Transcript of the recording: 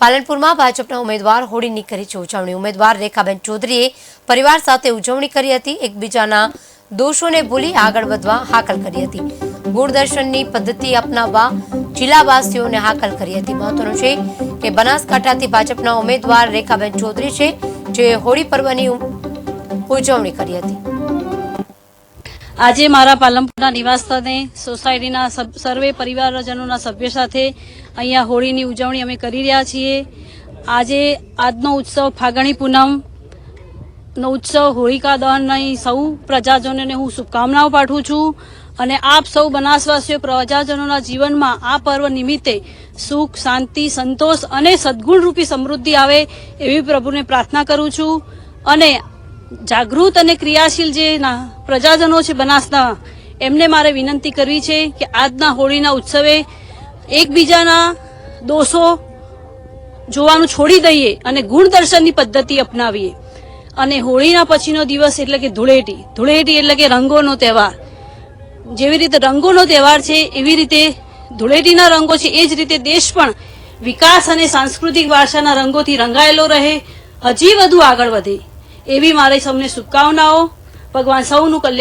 પાલનપુરમાં ભાજપના ઉમેદવાર હોળીની કરી છે ઉજવણી ઉમેદવાર રેખાબેન ચૌધરીએ પરિવાર સાથે ઉજવણી કરી હતી. એકબીજાના દોષોને ભૂલી આગળ વધવા હાકલ કરી હતી. ગુણદર્શનની પદ્ધતિ અપનાવવા જિલ્લાવાસીઓને હાકલ કરી હતી. મહત્વનું છે કે બનાસકાંઠાથી ભાજપના ઉમેદવાર રેખાબેન ચૌધરી છે, જે હોળી પર્વની ઉજવણી કરી હતી. આજે મારા પાલનપુરના નિવાસ સ્થાને સોસાયટીના સર્વે પરિવારજનોના સભ્ય સાથે અહીંયા હોળીની ઉજવણી અમે કરી રહ્યા છીએ. આજે આજનો ઉત્સવ ફાગણી પૂનમ, નો ઉત્સવ હોળિકા દહનની સૌ પ્રજાજનોને હું શુભકામનાઓ પાઠવું છું અને આપ સૌ બનાસવાસીઓ પ્રજાજનોના જીવનમાં આ પર્વ નિમિત્તે સુખ, શાંતિ, સંતોષ અને સદગુણરૂપી સમૃદ્ધિ આવે એવી પ્રભુને પ્રાર્થના કરું છું. અને જાગૃત અને ક્રિયાશીલ જે પ્રજાજનો છે બનાસના, એમને મારે વિનંતી કરવી છે કે આજના હોળીના ઉત્સવે એકબીજાના દોષો જોવાનું છોડી દઈએ અને ગુણદર્શનની પદ્ધતિ અપનાવીએ. અને હોળીના પછીનો દિવસ એટલે કે ધૂળેટી. ધૂળેટી એટલે કે રંગોનો તહેવાર. જેવી રીતે રંગોનો તહેવાર છે, એવી રીતે ધૂળેટીના રંગો છે, એ જ રીતે દેશ પણ વિકાસ અને સાંસ્કૃતિક વારસાના રંગોથી રંગાયેલો રહે. હજી વધુ આગળ વધે. એવી મારી સૌને શુભકામનાઓ. ભગવાન સૌનું કલ્યાણ